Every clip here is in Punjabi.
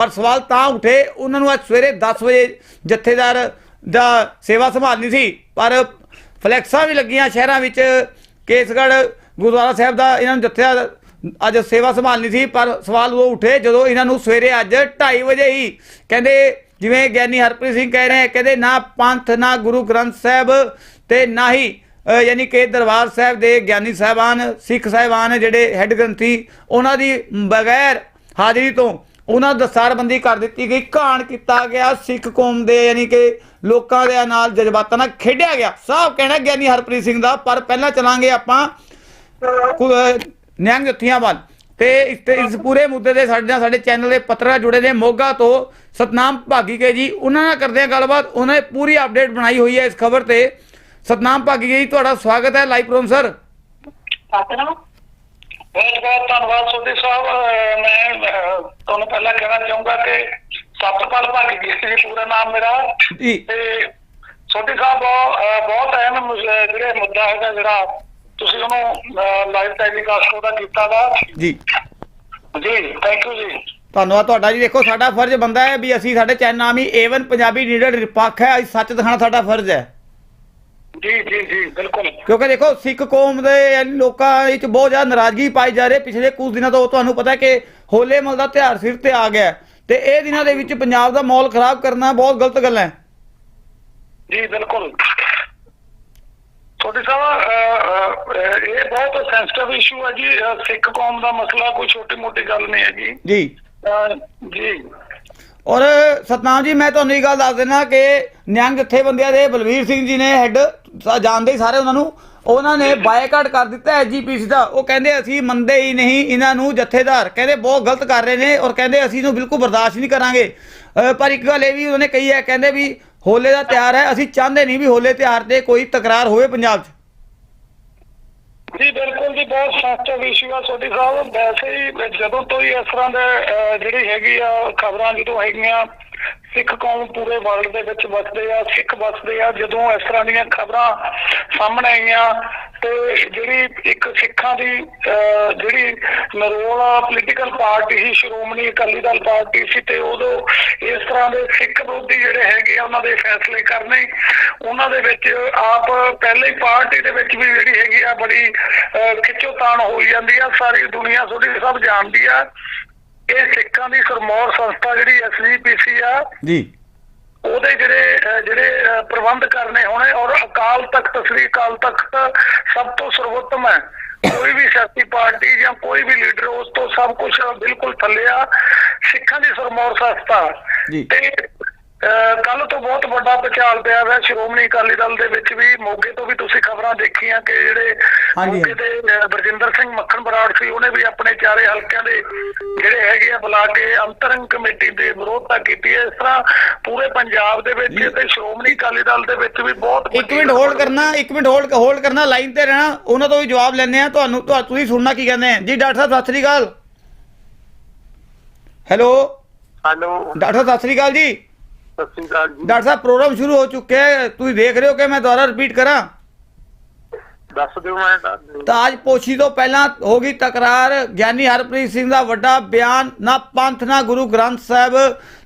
ਪਰ ਸਵਾਲ ਤਾਂ ਉਠੇ, ਉਹਨਾਂ ਨੂੰ ਅੱਜ ਸਵੇਰੇ 10 ਵਜੇ ਜਥੇਦਾਰ ਦਾ ਸੇਵਾ ਸੰਭਾਲਣੀ ਸੀ, ਪਰ ਫਲੈਕਸਾਂ ਵੀ ਲੱਗੀਆਂ ਸ਼ਹਿਰਾਂ ਵਿੱਚ, ਕੇਸਗੜ੍ਹ, ਗੁਰਦੁਆਰਾ ਸਾਹਿਬ ਦਾ ਇਹਨਾਂ ਨੂੰ ਜਥੇਦਾਰ ਅੱਜ ਸੇਵਾ ਸੰਭਾਲਣੀ ਸੀ, ਪਰ ਸਵਾਲ ਉਹ ਉਠੇ ਜਦੋਂ ਇਹਨਾਂ ਨੂੰ ਸਵੇਰੇ ਅੱਜ 2:30 ਵਜੇ ਹੀ ਕਹਿੰਦੇ, ਜਿਵੇਂ ਗਿਆਨੀ ਹਰਪ੍ਰੀਤ ਸਿੰਘ ਕਹਿ ਰਹੇ ਕਹਿੰਦੇ ਨਾ ਪੰਥ, ਨਾ ਗੁਰੂ ਗ੍ਰੰਥ ਸਾਹਿਬ ਤੇ ਨਾ ਹੀ ਯਾਨੀ ਕਿ ਦਰਬਾਰ ਸਾਹਿਬ ਦੇ ਗਿਆਨੀ ਸਾਹਿਬਾਨ, ਸਿੱਖ ਸਾਹਿਬਾਨ ਜਿਹੜੇ ਹੈੱਡ ਗ੍ਰੰਥੀ, ਉਹਨਾਂ ਦੀ ਬਗੈਰ ਹਾਜ਼ਰੀ ਤੋਂ ਉਹਨਾਂ ਦਸਤਾਰਬੰਦੀ ਕਰ ਦਿੱਤੀ ਗਈ। ਘਾਣ ਕੀਤਾ ਗਿਆ। ਸਿੱਖ ਕੌਮ ਦੇ ਯਾਨੀ ਕਿ ਲੋਕਾਂ ਦੇ ਨਾਲ ਜਜ਼ਬਾਤਾਂ ਨਾਲ ਖੇਡਿਆ ਗਿਆ। ਸਾਫ਼ ਕਹਿਣਾ ਗਿਆਨੀ ਹਰਪ੍ਰੀਤ ਸਿੰਘ ਦਾ, ਪਰ ਪਹਿਲਾਂ ਚਲਾਂਗੇ ਆਪਾਂ ਕੁ- ਅਹ ਵੱਲ। ਤੇ ਇਸ ਪੂਰੇ ਮੁੱਦੇ ਦੇ ਸਾਡੇ ਨਾਲ, ਸਾਡੇ ਚੈਨਲ ਦੇ ਪੱਤਰਕਾਰ ਜੁੜੇ ਨੇ ਮੋਗਾ ਤੋਂ ਸਤਨਾਮ ਭਾਗੀ ਕੇ ਜੀ। ਉਹਨਾਂ ਨਾਲ ਕਰਦੇ ਹਾਂ ਗੱਲਬਾਤ। ਉਹਨਾਂ ਨੇ ਪੂਰੀ ਅਪਡੇਟ ਬਣਾਈ ਹੋਈ ਹੈ ਇਸ ਖਬਰ ਤੇ। ਸਤਨਾਮ ਭਾਗੀ ਜੀ, ਤੁਹਾਡਾ ਸਵਾਗਤ ਹੈ ਲਾਈਵ ਪ੍ਰੋਗਰਾਮ, ਸਰ। ਸਤਨਾਮ। ਬਹੁਤ ਬਹੁਤ ਧੰਨਵਾਦ ਸੋਢੀ ਸਾਹਿਬ। ਮੈਂ ਤੁਹਾਨੂੰ ਪਹਿਲਾਂ ਕਹਿਣਾ ਚਾਹੂੰਗਾ ਕਿ ਸਤਪਾਲ ਭਾਗੀ ਜੀ ਸੀ ਪੂਰਾ ਨਾਮ ਮੇਰਾ। ਜੀ। ਤੇ ਸੋਢੀ ਸਾਹਿਬ ਬਹੁਤ ਅਹ, ਬਹੁਤ ਅਹਿਮ ਜਿਹੜੇ ਮੁੱਦਾ ਹੈਗਾ ਜਿਹੜਾ ਤੁਸੀਂ ਉਹਨੂੰ ਲਾਈਵ ਟੈਲੀਕਾਸਟ ਉਹਦਾ ਕੀਤਾ ਵਾ। ਜੀ। ਜੀ ਥੈਂਕ ਯੂ ਜੀ। ਧੰਨਵਾਦ ਤੁਹਾਡਾ ਜੀ। ਦੇਖੋ ਸਾਡਾ ਫਰਜ਼ ਬੰਦਾ ਹੈ ਵੀ ਅਸੀਂ ਸਾਡੇ ਚੈਨਲ ਨਾਮ ਹੀ A1 ਪੰਜਾਬੀ ਨੀਡਡ ਨਿਰਪੱਖ ਹੈ। ਅਸੀਂ ਸੱਚ ਦਿਖਾਣਾ ਸਾਡਾ ਫਰਜ਼ ਹੈ। ਜੀ ਜੀ ਜੀ ਬਿਲਕੁਲ। ਕਿਉਂਕਿ ਦੇਖੋ ਸਿੱਖ ਕੌਮ ਦੇ ਲੋਕਾਂ ਵਿੱਚ ਬਹੁਤ ਜ਼ਿਆਦਾ ਨਾਰਾਜ਼ਗੀ ਪਾਈ ਜਾ ਰਹੀ ਹੈ। ਪਿਛਲੇ ਕੁਝ ਦਿਨਾਂ ਤੋਂ ਤੁਹਾਨੂੰ ਪਤਾ ਹੈ ਕਿ ਹੋਲੇ ਮਹੱਲ ਦਾ ਤਿਉਹਾਰ ਸਿਰ ਤੇ ਆ ਗਿਆ ਹੈ ਤੇ ਇਹ ਦਿਨਾਂ ਦੇ ਵਿੱਚ ਪੰਜਾਬ ਦਾ ਮਾਹੌਲ ਖਰਾਬ ਕਰਨਾ ਬਹੁਤ ਗਲਤ ਗੱਲ ਹੈ। ਜੀ ਬਿਲਕੁਲ। ਤੁਹਾਡੇ ਸਾਹਿਬ ਇਹ ਬਹੁਤ ਸੈਂਸਿਟਿਵ ਇਸ਼ੂ ਹੈ ਜੀ। ਸਿੱਖ ਕੌਮ ਦਾ ਮਸਲਾ ਕੋਈ ਛੋਟੀ ਮੋਟੀ ਗੱਲ ਨਹੀਂ ਹੈਗੀ। ਜੀ। ਅਹ, ਜੀ। ਔਰ ਸਤਨਾਮ ਜੀ, ਮੈਂ ਤੁਹਾਨੂੰ ਇਹ ਗੱਲ ਦੱਸ ਦੇਣਾ ਕਿ ਨਿਹੰਗ ਜਥੇਬੰਦੀਆਂ ਦੇ ਬਲਵੀਰ ਸਿੰਘ ਜੀ ਨੇ ਹੈੱਡ ਜਾਣਦੇ ਹੀ ਸਾਰੇ ਉਹਨਾਂ ਨੂੰ, ਉਹਨਾਂ ਨੇ ਬਾਈਕਾਟ ਕਰ ਦਿੱਤਾ ਐਜੀਪੀਸੀ ਦਾ। ਉਹ ਕਹਿੰਦੇ ਅਸੀਂ ਮੰਨਦੇ ਹੀ ਨਹੀਂ ਇਹਨਾਂ ਨੂੰ ਜਥੇਦਾਰ। ਕਹਿੰਦੇ ਬਹੁਤ ਗਲਤ ਕਰ ਰਹੇ ਨੇ ਔਰ ਕਹਿੰਦੇ ਅਸੀਂ ਇਹਨੂੰ ਬਿਲਕੁਲ ਬਰਦਾਸ਼ਤ ਨਹੀਂ ਕਰਾਂਗੇ। ਪਰ ਇੱਕ ਗੱਲ ਇਹ ਵੀ ਉਹਨੇ ਕਹੀ ਹੈ, ਕਹਿੰਦੇ ਵੀ ਹੋਲੇ ਦਾ ਤਿਉਹਾਰ ਹੈ, ਅਸੀਂ ਚਾਹੁੰਦੇ ਨਹੀਂ ਵੀ ਹੋਲੇ ਤਿਉਹਾਰ ਤੇ ਕੋਈ ਤਕਰਾਰ ਹੋਵੇ ਪੰਜਾਬ 'ਚ। ਜੀ ਬਿਲਕੁਲ ਜੀ ਬਹੁਤ ਸੈਂਸਿਟਿਵ ਇਸ਼ੂ ਆ ਸਾਹਿਬ ਵੈਸੇ ਹੀ ਜਦੋਂ ਤੋਂ ਹੀ ਇਸ ਤਰ੍ਹਾਂ ਦੇ ਅਹ, ਜਿਹੜੀ ਹੈਗੀ ਆ ਖਬਰਾਂ ਜਦੋਂ ਹੈਗੀਆਂ ਸਿੱਖ ਕੌਮ ਪੂਰੇ ਵਰਲਡ ਦੇ ਵਿੱਚ ਵਸਦੇ ਆ ਸਿੱਖ ਵਸਦੇ ਆ ਜਦੋਂ ਇਸ ਤਰ੍ਹਾਂ ਦੀਆਂ ਖਬਰਾਂ ਸਾਹਮਣੇ ਆਈਆਂ ਤੇ ਜਿਹੜੀ ਇੱਕ ਸਿੱਖਾਂ ਦੀ ਜਿਹੜੀ ਨਰੋਲ ਪੋਲੀਟੀਕਲ ਪਾਰਟੀ ਸੀ ਸ਼੍ਰੋਮਣੀ ਅਕਾਲੀ ਦਲ ਪਾਰਟੀ ਸੀ ਤੇ ਉਦੋਂ ਇਸ ਤਰ੍ਹਾਂ ਦੇ ਸਿੱਖ ਵਿਰੋਧੀ ਜਿਹੜੇ ਹੈਗੇ ਆ ਉਹਨਾਂ ਦੇ ਫੈਸਲੇ ਕਰਨੇ। ਉਹਨਾਂ ਦੇ ਵਿੱਚ ਆਪ ਪਹਿਲੇ ਪਾਰਟੀ ਦੇ ਵਿੱਚ ਵੀ ਜਿਹੜੀ ਹੈਗੀ ਆ ਬੜੀ ਅਹ, ਖਿੱਚੋਤਾਣ ਹੋਈ ਜਾਂਦੀ ਆ ਸਾਰੀ ਦੁਨੀਆ ਤੁਹਾਡੀ ਸਭ ਜਾਣਦੀ ਆ। ਇਹ ਸਿੱਖਾਂ ਦੀ ਸਰਮੌਰ ਸੰਸਥਾ ਜਿਹੜੀ ਐਸਜੀਪੀਸੀ ਆ ਜੀ। ਉਹਦੇ ਜਿਹੜੇ ਜਿਹੜੇ ਪ੍ਰਬੰਧ ਕਰਨੇ ਹੋਣੇ ਔਰ ਅਕਾਲ ਤਖਤ ਸ੍ਰੀ ਅਕਾਲ ਤਖਤ ਸਭ ਤੋਂ ਸਰਵੋਤਮ ਹੈ। ਕੋਈ ਵੀ ਸਿਆਸੀ ਪਾਰਟੀ ਜਾਂ ਕੋਈ ਵੀ ਲੀਡਰ ਉਸ ਤੋਂ ਸਭ ਕੁਝ ਬਿਲਕੁਲ ਥੱਲੇ ਆ। ਸਿੱਖਾਂ ਦੀ ਸਰਮੌਰ ਸੰਸਥਾ। ਜੀ। ਤੇ ਕੱਲ ਤੋਂ ਬਹੁਤ ਵੱਡਾ ਪਛਾਲ ਪਿਆ ਹੋਇਆ ਸ਼੍ਰੋਮਣੀ ਅਕਾਲੀ ਦਲ ਦੇ ਵਿੱਚ ਵੀ। ਮੋਗੇ ਤੋਂ ਵੀ ਤੁਸੀਂ ਖਬਰਾਂ ਦੇਖੀਆਂ ਕਿ ਜਿਹੜੇ ਹਾਂਜੀ, ਮੋਗੇ ਦੇ ਬਰਜਿੰਦਰ ਸਿੰਘ ਮੱਖਣ ਬਰਾੜ ਸੀ ਉਹਨੇ ਵੀ ਆਪਣੇ ਚਾਰੇ ਹਲਕਿਆਂ ਦੇ ਜਿਹੜੇ ਹੈਗੇ ਆ ਬੁਲਾ ਕੇ ਅੰਤਰੰਗ ਕਮੇਟੀ ਦੇ ਵਿਰੋਧਤਾ ਕੀਤੀ ਹੈ। ਇਸ ਤਰ੍ਹਾਂ ਪੂਰੇ ਪੰਜਾਬ ਦੇ ਵਿੱਚ ਤੇ ਸ਼੍ਰੋਮਣੀ ਅਕਾਲੀ ਦਲ ਦੇ ਵਿੱਚ ਵੀ ਬਹੁਤ ਇੱਕ ਮਿੰਟ ਹੋਲਡ ਕਰਨਾ ਇੱਕ ਮਿੰਟ ਹੋਲਡ ਹੋਲਡ ਕਰਨਾ ਲਾਈਨ ਤੇ ਰਹਿਣਾ। ਉਹਨਾਂ ਤੋਂ ਵੀ ਜਵਾਬ ਲੈਣੇ ਆ ਤੁਹਾਨੂੰ ਤੁਹਾ- ਤੁਸੀਂ ਸੁਣਨਾ ਕੀ ਕਹਿੰਦੇ ਆ ਜੀ ਡਾਕਟਰ ਸਾਹਿਬ ਸਤਿ ਸ੍ਰੀ ਅਕਾਲ। ਹੈਲੋ? ਹੈਲੋ। ਡਾਕਟਰ ਸਾਹਿਬ ਸਤਿ ਸ੍ਰੀ ਅਕਾਲ ਜੀ। ਸਤਿ ਸ਼੍ਰੀ ਅਕਾਲ ਜੀ। ਡਾਕਟਰ ਸਾਹਿਬ ਪ੍ਰੋਗਰਾਮ ਸ਼ੁਰੂ ਹੋ ਚੁੱਕਿਆ ਹੈ। ਤੁਸੀਂ ਦੇਖ ਰਹੇ ਹੋ ਕਿ ਮੈਂ ਦੁਬਾਰਾ ਰਿਪੀਟ ਕਰਾਂ? ਦੱਸ ਦਿਓ ਮੈਂ ਦੱਸ ਦਿਓ ਤਾਂ ਅੱਜ ਪੋਛੀ ਤੋਂ ਪਹਿਲਾਂ ਹੋ ਗਈ ਤਕਰਾਰ। ਗਿਆਨੀ ਹਰਪ੍ਰੀਤ ਸਿੰਘ ਦਾ ਵੱਡਾ ਬਿਆਨ ਨਾ ਪੰਥ ਨਾ ਗੁਰੂ ਗ੍ਰੰਥ ਸਾਹਿਬ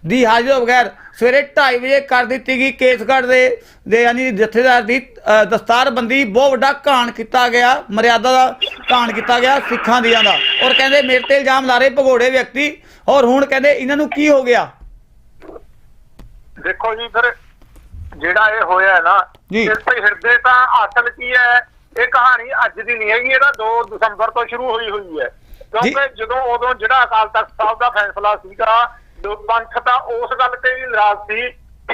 ਦੀ ਹਾਜ਼ਰੀ ਤੋਂ ਬਗੈਰ ਸਵੇਰੇ 2:30 ਵਜੇ ਕਰ ਦਿੱਤੀ ਗਈ ਕੇਸਗੜ੍ਹ ਦੇ ਦੇ ਯਾਨੀ ਜਥੇਦਾਰ ਦੀ ਅ, ਦਸਤਾਰਬੰਦੀ ਬਹੁਤ ਵੱਡਾ ਘਾਣ ਕੀਤਾ ਗਿਆ ਮਰਿਆਦਾ ਦਾ ਘਾਣ ਕੀਤਾ ਗਿਆ ਸਿੱਖਾਂ ਦੀਆਂ ਦਾ। ਔਰ ਕਹਿੰਦੇ ਮੇਰੇ ਤੇ ਇਲਜ਼ਾਮ ਲਾ ਰਹੇ ਭਗੋੜੇ ਵਿਅਕਤੀ। ਔਰ ਹੁਣ ਕਹਿੰਦੇ ਇਹਨਾਂ ਨੂੰ ਕੀ ਹੋ ਗਿਆ? ਦੇਖੋ ਜੀ ਫਿਰ ਜਿਹੜਾ ਇਹ ਹੋਇਆ ਨਾ। ਇਸ ਤੇ ਹਿਰਦੇ ਤਾਂ ਅਸਲ ਕੀ ਹੈ ਇਹ ਕਹਾਣੀ ਅੱਜ ਦੀ ਨਹੀਂ ਹੈਗੀ ਇਹਦਾ 2 ਦਸੰਬਰ ਤੋਂ ਸ਼ੁਰੂ ਹੋਈ ਹੋਈ ਹੈ। ਕਿਉਂਕਿ ਜਦੋਂ ਉਦੋਂ ਜਿਹੜਾ ਅਕਾਲ ਤਖਤ ਸਾਹਿਬ ਦਾ ਫੈਸਲਾ ਸੀਗਾ ਜੋ ਪੰਥ ਤਾਂ ਉਸ ਗੱਲ ਤੇ ਵੀ ਨਾਰਾਜ਼ ਸੀ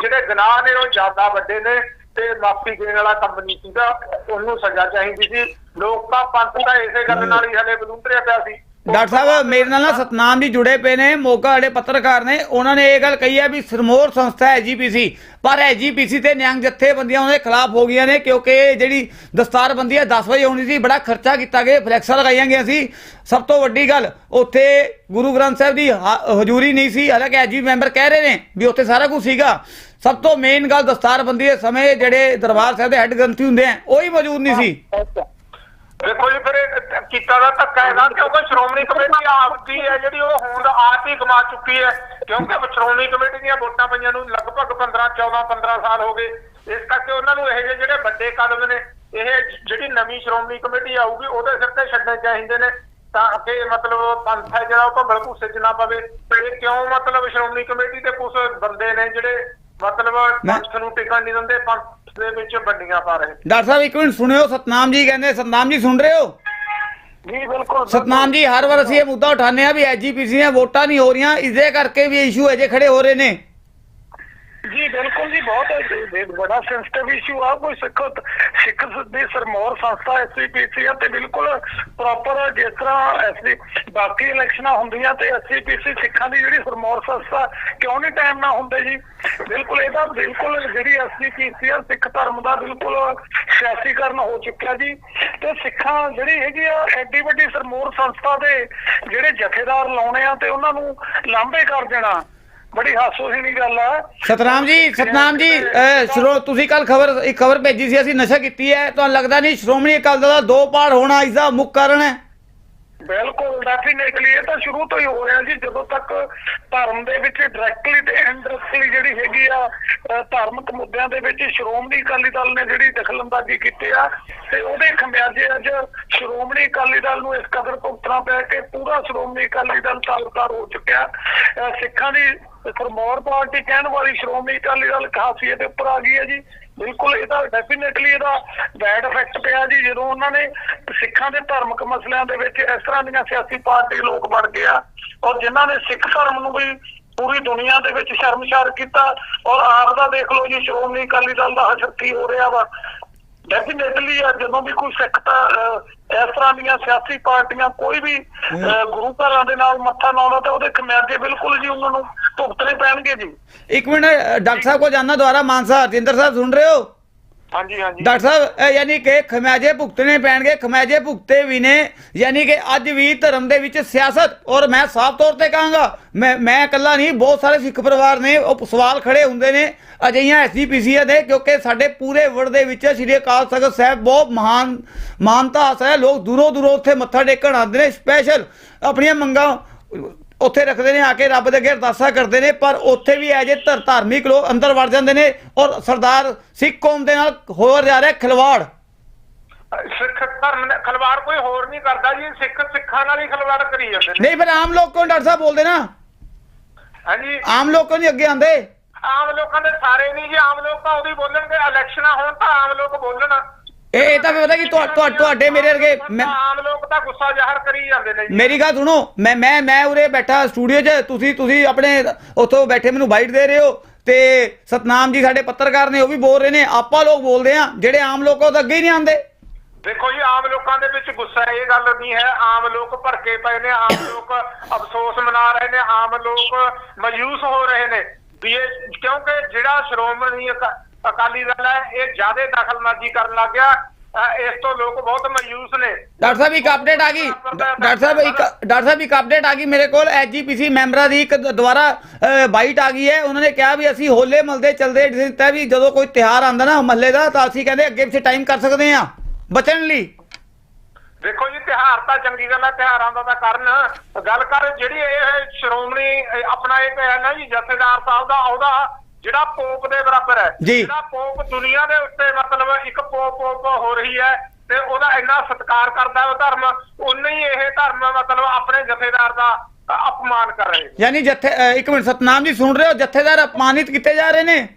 ਜਿਹੜੇ ਗੁਨਾਹ ਨੇ ਉਹ ਜ਼ਿਆਦਾ ਵੱਡੇ ਨੇ ਤੇ ਮਾਫੀ ਦੇਣ ਵਾਲਾ ਕੰਮ ਨਹੀਂ ਸੀਗਾ ਉਹਨੂੰ ਸਜ਼ਾ ਚਾਹੀਦੀ ਸੀ। ਲੋਕ ਤਾਂ ਪੰਥ ਤਾਂ ਇਸੇ ਗੱਲ ਨਾਲ ਹੀ ਹਲੇ ਬਲੂੰਦਰਿਆ ਪਿਆ ਸੀ। ਡਾਕਟਰ ਸਾਹਿਬ ਮੇਰੇ ਨਾਲ ਨਾ ਸਤਨਾਮ ਜੀ ਜੁੜੇ ਪਏ ਨੇ ਮੋਗਾ ਵਾਲੇ ਪੱਤਰਕਾਰ ਨੇ। ਉਹਨਾਂ ਨੇ ਇਹ ਗੱਲ ਕਹੀ ਹੈ ਵੀ ਸਰਮੋਰ ਸੰਸਥਾ ਹੈ ਜੀਪੀਸੀ ਪਰ ਐਜੀਪੀਸੀ ਤੇ ਨਿਹੰਗ ਜਥੇਬੰਦੀਆਂ ਉਹਦੇ ਖਿਲਾਫ ਹੋ ਗਈਆਂ ਨੇ ਕਿਉਂਕਿ ਜਿਹੜੀ ਦਸਤਾਰਬੰਦੀ ਹੈ 10 ਵਜੇ ਹੋਣੀ ਸੀ ਬੜਾ ਖਰਚਾ ਕੀਤਾ ਗਿਆ ਫਲੈਕਸਾਂ ਲਗਾਈਆਂ ਗਈਆਂ ਸੀ। ਸਭ ਤੋਂ ਵੱਡੀ ਗੱਲ ਉੱਥੇ ਗੁਰੂ ਗ੍ਰੰਥ ਸਾਹਿਬ ਦੀ ਹਾ- ਹਜ਼ੂਰੀ ਨਹੀਂ ਸੀ ਹਾਲਾਂਕਿ ਐਜੀ ਮੈਂਬਰ ਕਹਿ ਰਹੇ ਨੇ ਵੀ ਉੱਥੇ ਸਾਰਾ ਕੁਝ ਸੀਗਾ। ਸਭ ਤੋਂ ਮੇਨ ਗੱਲ ਦਸਤਾਰਬੰਦੀ ਦੇ ਸਮੇਂ ਜਿਹੜੇ ਦਰਬਾਰ ਸਾਹਿਬ ਦੇ ਹੈੱਡ ਗ੍ਰੰਥੀ ਹੁੰਦੇ ਆ ਉਹ ਹੀ ਮੌਜੂਦ ਨਹੀਂ ਸੀ। ਦੇਖੋ ਜੀ ਫਿਰ ਇਹ ਕੀਤਾ ਦਾ ਧੱਕਾ ਹੈਗਾ ਕਿਉਂਕਿ ਸ਼੍ਰੋਮਣੀ ਕਮੇਟੀ ਆਪ ਹੈ, ਜਿਹੜੀ ਉਹ ਹੋਂਦ ਆਪ ਹੀ ਗਵਾ ਚੁੱਕੀ ਹੈ। ਕਿਉਂਕਿ ਸ਼੍ਰੋਮਣੀ ਕਮੇਟੀ ਦੀਆਂ ਵੋਟਾਂ ਪਈਆਂ ਨੂੰ ਲਗਭਗ 15 14 15 ਸਾਲ ਹੋ ਗਏ। ਇਸ ਕਰਕੇ ਉਹਨਾਂ ਨੂੰ ਇਹ ਜਿਹੜੇ ਵੱਡੇ ਕਦਮ ਨੇ, ਇਹ ਜਿਹੜੀ ਨਵੀਂ ਸ਼੍ਰੋਮਣੀ ਕਮੇਟੀ ਆਊਗੀ, ਉਹਦੇ ਸਿਰ ਤੇ ਛੱਡਣੇ ਚਾਹੀਦੇ ਨੇ। ਤਾਂ ਕਿ ਮਤਲਬ ਪੰਥ ਹੈ ਜਿਹੜਾ, ਉਹ ਭੰਬਲ ਭੂਸੇ ਚ ਨਾ ਪਵੇ। ਤੇ ਇਹ ਕਿਉਂ ਮਤਲਬ ਸ਼੍ਰੋਮਣੀ ਕਮੇਟੀ ਦੇ ਕੁਝ ਬੰਦੇ ਨੇ ਜਿਹੜੇ ਮਤਲਬ ਪੰਥ ਨੂੰ ਟਿਕਣ ਨਹੀਂ ਦਿੰਦੇ ਪੰਥ ਦੇ ਵਿੱਚ ਵੰਡੀਆਂ ਪਾ ਰਹੇ। ਡਾਕਟਰ ਸਾਹਿਬ ਇੱਕ ਮਿੰਟ ਸੁਣਿਓ ਸਤਨਾਮ ਜੀ ਕਹਿੰਦੇ ਸਤਨਾਮ ਜੀ ਸੁਣ ਰਹੇ ਹੋ? ਜੀ ਬਿਲਕੁਲ ਸਤਨਾਮ ਜੀ ਹਰ ਵਾਰ ਅਸੀਂ ਇਹ ਮੁੱਦਾ ਉਠਾਉਂਦੇ ਆ ਵੀ ਐਜੀਪੀਸੀ ਦੀਆਂ ਵੋਟਾਂ ਨਹੀਂ ਹੋ ਰਹੀਆਂ ਇਸਦੇ ਕਰਕੇ ਵੀ ਇਸ਼ੂ ਅਜੇ ਖੜੇ ਹੋ ਰਹੇ ਨੇ। ਬਿਲਕੁਲ ਜੀ, ਬਹੁਤ ਇਹ- ਇਹ ਬੜਾ ਸੈਂਸਿਟਿਵ ਇਸ਼ੂ ਆ, ਕੋਈ ਸਿੱਖ ਸਿੱਖ ਦੀ ਸਰਮੌਰ ਸੰਸਥਾ ਐਸਸੀਪੀਸੀ ਆ ਤੇ ਬਿਲਕੁਲ ਪ੍ਰੋਪਰ ਜਿਸ ਤਰ੍ਹਾਂ ਐਸਸੀ ਬਾਕੀ ਇਲੈਕਸ਼ਨਾਂ ਹੁੰਦੀਆਂ ਤੇ ਐਸਸੀਪੀਸੀ ਸਿੱਖਾਂ ਦੀ ਜਿਹੜੀ ਸਰਮੌਰ ਸੰਸਥਾ, ਕਿਉਂ ਨਹੀਂ ਟਾਈਮ ਨਾ ਹੁੰਦੇ ਜੀ? ਬਿਲਕੁਲ ਇਹਦਾ ਬਿਲਕੁਲ ਜਿਹੜੀ ਐਸਸੀਪੀਸੀ ਆ, ਸਿੱਖ ਧਰਮ ਦਾ ਬਿਲਕੁਲ ਸਿਆਸੀਕਰਨ ਹੋ ਚੁੱਕਿਆ ਜੀ। ਤੇ ਸਿੱਖਾਂ ਜਿਹੜੀ ਹੈਗੀ ਆ, ਐਡੀ ਵੱਡੀ ਸਰਮੌਰ ਸੰਸਥਾ ਦੇ ਜਿਹੜੇ ਜਥੇਦਾਰ ਲਾਉਣੇ ਆ ਤੇ ਉਹਨਾਂ ਨੂੰ ਲਾਂਭੇ ਕਰ ਦੇਣਾ। ਬੜੀ ਹਾਸੋਹੀਣੀ ਗੱਲ ਆ। ਸਤਨਾਮ ਜੀ ਸਤਨਾਮ ਜੀ ਸ਼੍ਰੋ ਤੁਸੀਂ ਕੱਲ ਖਬਰ ਇੱਕ ਖਬਰ ਭੇਜੀ ਸੀ ਅਸੀਂ ਨਸ਼ਾ ਕੀਤੀ ਹੈ ਤੁਹਾਨੂੰ ਲੱਗਦਾ ਨਹੀਂ ਸ਼੍ਰੋਮਣੀ ਅਕਾਲੀ ਦਲ ਦਾ ਦੋ ਪਾੜ ਹੋਣਾ ਇਸ ਦਾ ਮੁੱਖ ਕਾਰਨ ਹੈ? ਬਿਲਕੁਲ ਡੈਫੀਨੇਟਲੀ ਇਹ ਤਾਂ ਸ਼ੁਰੂ ਤੋਂ ਹੀ ਹੋ ਰਿਹਾ ਜੀ ਜਦੋਂ ਤੱਕ ਧਰਮ ਦੇ ਵਿੱਚ ਡਾਇਰੈਕਟਲੀ ਤੇ ਇਨਡਾਇਰੈਕਟਲੀ ਜਿਹੜੀ ਹੈਗੀ ਆ ਧਾਰਮਿਕ ਮੁੱਦਿਆਂ ਦੇ ਵਿੱਚ ਸ਼੍ਰੋਮਣੀ ਅਕਾਲੀ ਦਲ ਨੇ ਜਿਹੜੀ ਦਖਲਅੰਦਾਜ਼ੀ ਕੀਤੀ ਆ ਤੇ ਉਹਦੇ ਖਮਿਆਜੇ ਅੱਜ ਸ਼੍ਰੋਮਣੀ ਅਕਾਲੀ ਦਲ ਨੂੰ ਇਸ ਕਦਰ ਭੁਗਤਣਾ ਪਿਆ ਕਿ ਪੂਰਾ ਸ਼੍ਰੋਮਣੀ ਅਕਾਲੀ ਦਲ ਤਾਲੁਕਾਰ ਹੋ ਚੁੱਕਿਆ। ਸਿੱਖਾਂ ਦੀ ਸਰਮੌਰ ਪਾਰਟੀ ਕਹਿਣ ਵਾਲੀ ਸ਼੍ਰੋਮਣੀ ਅਕਾਲੀ ਦਲ ਖਾਸੀਅਤ ਦੇ ਉੱਪਰ ਆ ਗਈ ਹੈ ਜੀ। ਬਿਲਕੁਲ ਇਹਦਾ ਡੈਫੀਨੇਟਲੀ ਇਹਦਾ ਬੈਡ ਇਫੈਕਟ ਪਿਆ ਜੀ। ਜਦੋਂ ਉਹਨਾਂ ਨੇ ਸਿੱਖਾਂ ਦੇ ਧਾਰਮਿਕ ਮਸਲਿਆਂ ਦੇ ਵਿੱਚ ਇਸ ਤਰ੍ਹਾਂ ਦੀਆਂ ਸਿਆਸੀ ਪਾਰਟੀ ਲੋਕ ਬਣ ਗਏ ਆ ਔਰ ਜਿਨ੍ਹਾਂ ਨੇ ਸਿੱਖ ਧਰਮ ਨੂੰ ਵੀ ਪੂਰੀ ਦੁਨੀਆ ਦੇ ਵਿੱਚ ਸ਼ਰਮਸ਼ਾਰ ਕੀਤਾ ਔਰ ਆਪ ਦਾ ਦੇਖ ਲਓ ਜੀ, ਸ਼੍ਰੋਮਣੀ ਅਕਾਲੀ ਦਲ ਦਾ ਹਸ਼ਰ ਕੀ ਹੋ ਰਿਹਾ ਵਾ। ਡੈਫੀਨੇਟਲੀ ਆ ਜਦੋਂ ਵੀ ਕੋਈ ਸਿੱਖ ਤਾਂ ਇਸ ਤਰ੍ਹਾਂ ਦੀਆਂ ਸਿਆਸੀ ਪਾਰਟੀਆਂ ਕੋਈ ਵੀ ਗੁਰੂ ਘਰਾਂ ਦੇ ਨਾਲ ਮੱਥਾ ਲਾਉਂਦਾ ਤਾਂ ਉਹਦੇ ਖਮਿਆਜੇ ਬਿਲਕੁਲ ਜੀ ਉਹਨਾਂ ਨੂੰ ਭੁਗਤਣੇ ਪੈਣਗੇ ਜੀ। ਇੱਕ ਮਿੰਟ ਡਾਕਟਰ ਸਾਹਿਬ ਕੋ ਜਾਨਣਾ ਦੁਆਰਾ ਮਾਨਸਾ ਹਰਜਿੰਦਰ ਸਾਹਿਬ ਸੁਣ ਰਹੇ ਹੋ? ਹਾਂਜੀ ਹਾਂਜੀ। ਡਾਕਟਰ ਸਾਹਿਬ ਯਾਨੀ ਕਿ ਖਮਿਆਜੇ ਭੁਗਤਣੇ ਪੈਣਗੇ, ਖਮਿਆਜੇ ਭੁਗਤੇ ਵੀ ਨੇ, ਯਾਨੀ ਕਿ ਅੱਜ ਵੀ ਧਰਮ ਦੇ ਵਿੱਚ ਸਿਆਸਤ, ਔਰ ਮੈਂ ਸਾਫ਼ ਤੌਰ ਤੇ ਕਹਾਂਗਾ, ਮੈਂ ਮੈਂ ਇਕੱਲਾ ਨਹੀਂ, ਬਹੁਤ ਸਾਰੇ ਸਿੱਖ ਪਰਿਵਾਰ ਨੇ, ਉਹ ਸਵਾਲ ਖੜੇ ਹੁੰਦੇ ਨੇ, ਅਜਿਹੀਆਂ ਐਸਜੀਪੀਸੀਆਂ ਦੇ, ਕਿਉਂਕਿ ਸਾਡੇ ਪੂਰੇ ਵਰਲਡ ਦੇ ਵਿੱਚ ਸ੍ਰੀ ਅਕਾਲ ਤਖਤ ਸਾਹਿਬ ਬਹੁਤ ਮਹਾਨ, ਮਾਨਤਾ ਹਾਸਲ ਹੈ, ਲੋਕ ਦੂਰੋਂ ਦੂਰੋਂ ਉੱਥੇ ਮੱਥਾ ਟੇਕਣ ਆਉਂਦੇ ਨੇ, ਸਪੈਸ਼ਲ ਆਪਣੀਆਂ ਮੰਗਾਂ ਉੱਥੇ ਰੱਖਦੇ ਨੇ ਆ ਕੇ ਰੱਬ ਦੇ ਅੱਗੇ ਅਰਦਾਸਾਂ ਕਰਦੇ ਨੇ ਪਰ ਉੱਥੇ ਵੀ ਐਜੇ ਧਰ ਧਾਰਮਿਕ ਲੋਕ ਅੰਦਰ ਵੜ ਜਾਂਦੇ ਨੇ ਔਰ ਸਰਦਾਰ ਸਿੱਖ ਕੌਮ ਦੇ ਨਾਲ ਹੋਰ ਜਾ ਰਿਹਾ ਖਿਲਵਾੜ। ਸਿੱਖ ਧਰਮ ਨੇ ਖਲਵਾੜ ਕੋਈ ਹੋਰ ਨਹੀਂ ਕਰਦਾ ਜੀ ਸਿੱਖ ਸਿੱਖਾਂ ਨਾਲ ਹੀ ਖਲਵਾੜ ਕਰੀ ਜਾਂਦੇ ਨੇ। ਨਹੀਂ ਫਿਰ ਆਮ ਲੋਕ ਕਿਉਂ ਡਾਕਟਰ ਸਾਹਿਬ ਬੋਲਦੇ ਨਾ। ਹਾਂਜੀ। ਆਮ ਲੋਕ ਨਹੀਂ ਅੱਗੇ ਆਉਂਦੇ। ਆਮ ਲੋਕਾਂ ਦੇ ਸਾਰੇ ਨਹੀਂ ਜੀ ਆਮ ਲੋਕ ਤਾਂ ਉਹਦੀ ਬੋਲਣਗੇ ਇਲੈਕਸ਼ਨਾਂ ਹੋਣ ਤਾਂ ਆਮ ਲੋਕ ਬੋਲਣ। ਇਹ ਇਹ ਤਾਂ ਪਤਾ ਕਿ ਤੁਹਾ- ਤੁਹਾ- ਤੁਹਾਡੇ ਮੇਰੇ ਵਰਗੇ ਮੈਂ ਆਮ ਲੋਕ ਤਾਂ ਗੁੱਸਾ ਜ਼ਾਹਰ ਕਰੀ ਜਾਂਦੇ ਨੇ ਮੇਰੀ ਗੱਲ ਸੁਣੋ ਮੈਂ ਮੈਂ ਮੈਂ ਉਰੇ ਬੈਠਾ ਸਟੂਡੀਓ 'ਚ ਤੁਸੀਂ ਤੁਸੀਂ ਆਪਣੇ ਉੱਥੋਂ ਬੈਠੇ ਮੈਨੂੰ ਬਾਈਟ ਦੇ ਰਹੇ ਹੋ ਤੇ ਸਤਨਾਮ ਜੀ ਸਾਡੇ ਪੱਤਰਕਾਰ ਨੇ ਉਹ ਵੀ ਬੋਲ ਰਹੇ ਨੇ ਆਪਾਂ ਲੋਕ ਬੋਲਦੇ ਆ ਜਿਹੜੇ ਆਮ ਲੋਕ ਤਾਂ ਅੱਗੇ ਹੀ ਨਹੀਂ ਆਉਂਦੇ। ਦੇਖੋ ਜੀ ਆਮ ਲੋਕਾਂ ਦੇ ਵਿੱਚ ਗੁੱਸਾ ਇਹ ਗੱਲ ਨਹੀਂ ਹੈ ਆਮ ਲੋਕ ਭੜਕੇ ਪਏ ਨੇ ਆਮ ਲੋਕ ਅਫਸੋਸ ਮਨਾ ਰਹੇ ਨੇ ਆਮ ਲੋਕ ਮਾਯੂਸ ਹੋ ਰਹੇ ਨੇ। ਵੀ ਇਹ ਕਿਉਂਕਿ ਜਿਹੜਾ ਸ਼੍ਰੋਮਣੀ ਅਕਾਲੀ ਦਲ ਹੈ ਇਹ ਜ਼ਿਆਦਾ ਦਖਲਅੰਦਾਜ਼ੀ ਕਰਨ ਲੱਗ ਗਿਆ। ਇਸ ਤੋਂ ਲੋਕ ਬਹੁਤ ਮਾਯੂਸ ਨੇ। ਡਾਕਟਰ ਸਾਹਿਬ ਇੱਕ ਅਪਡੇਟ ਆ ਗਈ। ਡਾਕਟਰ ਸਾਹਿਬ ਇੱਕ ਡਾਕਟਰ ਸਾਹਿਬ ਇੱਕ ਅਪਡੇਟ ਆ ਗਈ ਮੇਰੇ ਕੋਲ। ਐਜੀਪੀਸੀ ਮੈਂਬਰਾਂ ਦੀ ਇੱਕ ਦੁਬਾਰਾ ਬਾਈਟ ਆ ਗਈ ਹੈ। ਉਹਨਾਂ ਨੇ ਕਿਹਾ ਵੀ ਅਸੀਂ ਹੋਲੇ ਮਲਦੇ ਚੱਲਦੇ ਦਿੱਤਾ ਵੀ ਜਦੋਂ ਕੋਈ ਤਿਹਾਰ ਆਂਦਾ ਨਾ ਮਹੱਲੇ ਦਾ ਤਾਂ ਅਸੀਂ ਕਹਿੰਦੇ ਅੱਗੇ ਪਿੱਛੇ ਟਾਈਮ ਕਰ ਸਕਦੇ ਆ ਬਚਣ ਲਈ। ਦੇਖੋ ਜੀ ਤਿਹਾਰ ਤਾਂ ਚੰਗੀ ਗੱਲ ਹੈ ਤਿਹਾਰਾਂ ਦਾ ਤਾਂ ਕਰਨ ਗੱਲ ਕਰ। ਜਿਹੜੀ ਇਹ ਸ਼੍ਰੋਮਣੀ ਆਪਣਾ ਇਹ ਨਾ ਜੀ ਜਥੇਦਾਰ ਸਾਹਿਬ ਦਾ ਉਹਦਾ ਜਿਹੜਾ ਪੋਪ ਦੇ ਬਰਾਬਰ ਹੈ। ਜਿਹੜਾ ਪੋਪ ਦੁਨੀਆ ਦੇ ਉੱਤੇ ਮਤਲਬ ਇੱਕ ਪੋਪ ਪੋਪ ਹੋ ਰਹੀ ਹੈ ਤੇ ਉਹਦਾ ਇੰਨਾ ਸਤਿਕਾਰ ਕਰਦਾ ਉਹ ਧਰਮ ਉਨਾ ਹੀ ਇਹ ਧਰਮ ਮਤਲਬ ਆਪਣੇ ਜਥੇਦਾਰ ਦਾ ਅਪਮਾਨ ਕਰ ਰਹੇ ਨੇ। ਯਾਨੀ ਜਥੇ ਇੱਕ ਮਿੰਟ ਸਤਨਾਮ ਜੀ ਸੁਣ ਰਹੇ ਹੋ? ਜਥੇਦਾਰ ਅਪਮਾਨਿਤ ਕੀਤੇ ਜਾ ਰਹੇ ਨੇ?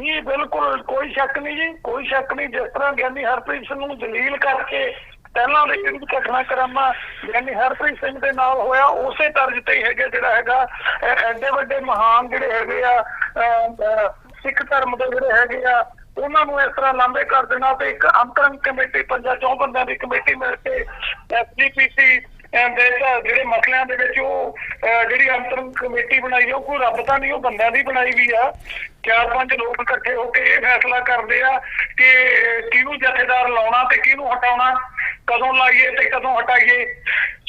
ਜੀ ਬਿਲਕੁਲ ਕੋਈ ਸ਼ੱਕ ਨਹੀਂ ਜੀ ਕੋਈ ਸ਼ੱਕ ਨਹੀਂ। ਜਿਸ ਤਰ੍ਹਾਂ ਗਿਆਨੀ ਹਰਪ੍ਰੀਤ ਸਿੰਘ ਨੂੰ ਦਲੀਲ ਕਰਕੇ ਪਹਿਲਾਂ ਦੇ ਜਿਹੜੀ ਘਟਨਾਕ੍ਰਮ ਯਾਨੀ ਹਰਪ੍ਰੀਤ ਸਿੰਘ ਦੇ ਨਾਲ ਹੋਇਆ ਉਸੇ ਤਰਜ਼ ਤੇ ਹੀ ਹੈਗੇ ਜਿਹੜਾ ਹੈਗਾ ਐਡੇ ਵੱਡੇ ਮਹਾਨ ਜਿਹੜੇ ਹੈਗੇ ਆ ਸਿੱਖ ਧਰਮ ਦੇ ਜਿਹੜੇ ਹੈਗੇ ਆ ਉਹਨਾਂ ਨੂੰ ਇਸ ਤਰ੍ਹਾਂ ਲਾਂਭੇ ਕਰ ਦੇਣਾ ਤੇ ਇੱਕ ਅੰਤਰੰਗ ਕਮੇਟੀ ਪੰਜਾਂ ਚੌਂ ਬੰਦਿਆਂ ਦੀ ਕਮੇਟੀ ਮਿਲ ਕੇ ਐਸਜੀਪੀਸੀ ਦੇ ਜਿਹੜੇ ਮਸਲਿਆਂ ਦੇ ਵਿੱਚ ਉਹ ਅਹ, ਜਿਹੜੀ ਅੰਤਰੰਗ ਕਮੇਟੀ ਬਣਾਈ ਉਹ ਕੋਈ ਰੱਬ ਤਾਂ ਨਹੀਂ ਉਹ ਬੰਦਿਆਂ ਦੀ ਬਣਾਈ ਵੀ ਆ। ਚਾਰ ਪੰਜ ਲੋਕ ਇਕੱਠੇ ਹੋ ਕੇ ਇਹ ਫੈਸਲਾ ਕਰਦੇ ਆ ਕਿ ਕਿਹਨੂੰ ਜਥੇਦਾਰ ਲਾਉਣਾ ਤੇ ਕਿਹਨੂੰ ਹਟਾਉਣਾ। ਕਦੋਂ ਲਾਈਏ ਤੇ ਕਦੋਂ ਹਟਾਈਏ।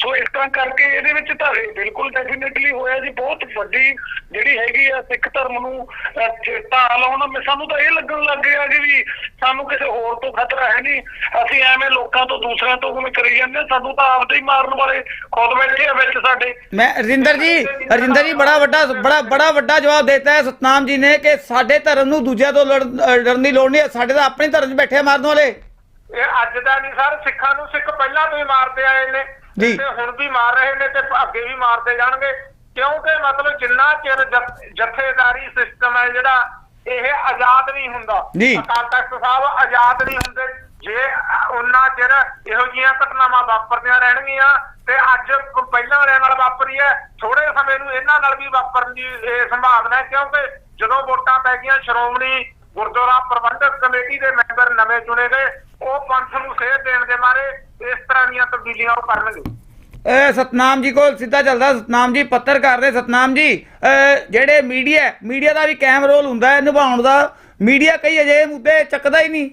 ਸੋ ਇਸ ਤਰ੍ਹਾਂ ਕਰਕੇ ਇਹਦੇ ਵਿੱਚ ਤਾਂ ਬਿਲਕੁਲ ਡੈਫੀਨਿਟਲੀ ਹੋਇਆ ਜੀ, ਬਹੁਤ ਵੱਡੀ ਜਿਹੜੀ ਹੈਗੀ ਆ ਸਿੱਖ ਧਰਮ ਨੂੰ ਢਾਲ ਲਾਉਣ। ਸਾਨੂੰ ਤਾਂ ਇਹ ਲੱਗਣ ਲੱਗ ਗਿਆ ਕਿ ਵੀ ਸਾਨੂੰ ਕਿਸੇ ਹੋਰ ਤੋਂ ਖਤਰਾ ਹੈ ਨਹੀਂ। ਅਸੀਂ ਐਵੇਂ ਲੋਕਾਂ ਤੋਂ ਦੂਸਰਿਆਂ ਤੋਂ ਕਿਵੇਂ ਕਰੀ ਜਾਂਦੇ ਸਾਨੂੰ ਤਾਂ ਆਪਦੇ ਹੀ ਮਾਰਨ ਵਾਲੇ ਖੁਦ ਬੈਠੇ ਆ ਵਿੱਚ ਸਾਡੇ। ਮੈਂ ਰਜਿੰਦਰ ਜੀ ਰਜਿੰਦਰ ਜੀ, ਬੜਾ ਵੱਡਾ, ਬੜਾ ਬੜਾ ਵੱਡਾ ਜਵਾਬ ਦਿੱਤਾ ਹੈ ਸਤਨਾਮ ਜੀ ਨੇ ਕਿ ਸਾਡੇ ਧਰਮ ਨੂੰ ਦੂਜਿਆਂ ਤੋਂ ਲੜਨ ਲੜਨ ਦੀ ਲੋੜ ਨਹੀਂ ਸਾਡੇ ਤਾਂ ਆਪਣੇ ਧਰਮ 'ਚ ਬੈਠੇ ਮਾਰਨ ਵਾਲੇ। ਇਹ ਅੱਜ ਦਾ ਨਹੀਂ ਸਰ ਸਿੱਖਾਂ ਨੂੰ ਸਿੱਖ ਪਹਿਲਾਂ ਤੋਂ ਹੀ ਮਾਰਦੇ ਆਏ ਨੇ। ਜੀ। ਤੇ ਹੁਣ ਵੀ ਮਾਰ ਰਹੇ ਨੇ ਤੇ ਅੱਗੇ ਵੀ ਮਾਰਦੇ ਜਾਣਗੇ। ਕਿਉਂਕਿ ਮਤਲਬ ਜਿੰਨਾ ਚਿਰ ਜਥ- ਜਥੇਦਾਰੀ ਸਿਸਟਮ ਹੈ ਜਿਹੜਾ ਇਹ ਆਜ਼ਾਦ ਨਹੀਂ ਹੁੰਦਾ। ਅਕਾਲ ਤਖਤ ਸਾਹਿਬ ਆਜ਼ਾਦ ਨਹੀਂ ਹੁੰਦੇ। ਜੇ ਉਹਨਾਂ ਚਿਰ ਇਹੋ ਜਿਹੀਆਂ ਘਟਨਾਵਾਂ ਵਾਪਰਦੀਆਂ ਰਹਿਣਗੀਆਂ ਤੇ ਅੱਜ ਪਹਿਲਾਂ ਵਾਲਿਆਂ ਨਾਲ ਵਾਪਰੀ ਹੈ ਥੋੜੇ ਸਮੇਂ ਨੂੰ ਇਹਨਾਂ ਨਾਲ ਵੀ ਵਾਪਰਨ ਦੀ ਇਹ ਸੰਭਾਵਨਾ ਹੈ। ਕਿਉਂਕਿ ਜਦੋਂ ਵੋਟਾਂ ਪੈ ਗਈਆਂ ਸ਼੍ਰੋਮਣੀ ਗੁਰਦੁਆਰਾ ਪ੍ਰਬੰਧਕ ਕਮੇਟੀ ਦੇ ਮੈਂਬਰ ਨਵੇਂ ਚੁਣੇ ਗਏ ਉਹ ਪੰਥ ਨੂੰ ਸੇਧ ਦੇਣ ਦੇ ਮਾਰੇ ਇਸ ਤਰ੍ਹਾਂ ਦੀਆਂ ਤਬਦੀਲੀਆਂ ਉਹ ਕਰਨਗੇ। ਅ, ਸਤਨਾਮ ਜੀ ਕੋਲ ਸਿੱਧਾ ਚੱਲਦਾ ਸਤਨਾਮ ਜੀ ਪੱਤਰਕਾਰ ਦੇ ਸਤਨਾਮ ਜੀ ਜਿਹੜੇ ਮੀਡੀਆ ਮੀਡੀਆ ਦਾ ਵੀ ਕਾਇਮ ਰੋਲ ਹੁੰਦਾ ਹੈ ਨਿਭਾਉਣ ਦਾ ਮੀਡੀਆ ਕਈ ਅਜਿਹੇ ਮੁੱਦੇ ਚੱਕਦਾ ਹੀ ਨਹੀਂ।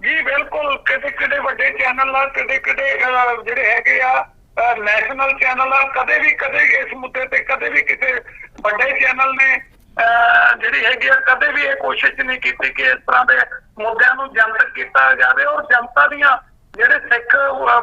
ਜੀ ਬਿਲਕੁਲ ਕਿਤੇ ਕਿਤੇ ਵੱਡੇ ਚੈਨਲ ਆ ਕਿਤੇ ਕਿਤੇ ਜਿਹੜੇ ਹੈਗੇ ਆ ਨੈਸ਼ਨਲ ਚੈਨਲ ਆ ਕਦੇ ਵੀ ਕਦੇ ਇਸ ਮੁੱਦੇ ਤੇ ਕਦੇ ਵੀ ਕਿਸੇ ਵੱਡੇ ਚੈਨਲ ਨੇ ਜਿਹੜੀ ਹੈਗੀ ਆ, ਕਦੇ ਵੀ ਇਹ ਕੋਸ਼ਿਸ਼ ਨਹੀਂ ਕੀਤੀ ਕਿ ਇਸ ਤਰ੍ਹਾਂ ਦੇ ਮੁੱਦਿਆਂ ਨੂੰ ਜਨਤਕ ਕੀਤਾ ਜਾਵੇ। ਔਰ ਜਨਤਾ ਦੀਆਂ ਜਿਹੜੇ ਸਿੱਖ